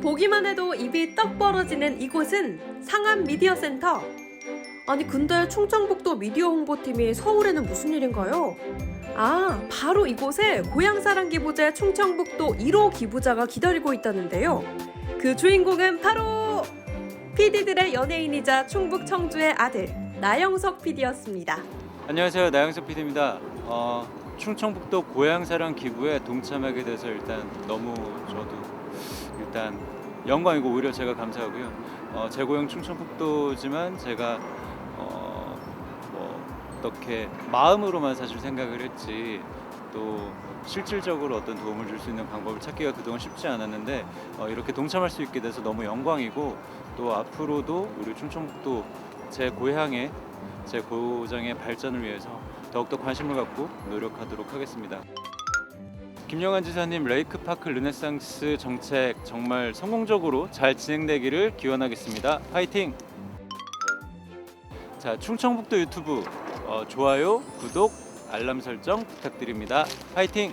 보기만 해도 입이 떡 벌어지는 이곳은 상암 미디어 센터. 아니 근데 충청북도 미디어 홍보팀이 서울에는 무슨 일인가요? 아, 바로 이곳에 고향사랑 기부제 충청북도 1호 기부자가 기다리고 있다는데요. 그 주인공은 바로 PD들의 연예인이자 충북 청주의 아들 나영석 PD였습니다. 안녕하세요 나영석 PD입니다. 어, 충청북도 고향사랑 기부에 동참하게 돼서 일단 너무 저도 일단 영광이고 오히려 제가 감사하고요. 어, 제 고향 충청북도지만 제가 어, 뭐 어떻게 마음으로만 사실 생각을 했지 또 실질적으로 어떤 도움을 줄 수 있는 방법을 찾기가 그동안 쉽지 않았는데 어, 이렇게 동참할 수 있게 돼서 너무 영광이고 또 앞으로도 우리 충청북도 제 고향의 제 고장의 발전을 위해서 더욱더 관심을 갖고 노력하도록 하겠습니다. 김영환 지사님 레이크파크 르네상스 정책 정말 성공적으로 잘 진행되기를 기원하겠습니다. 파이팅! 자, 충청북도 유튜브 어, 좋아요, 구독, 알람 설정 부탁드립니다. 파이팅!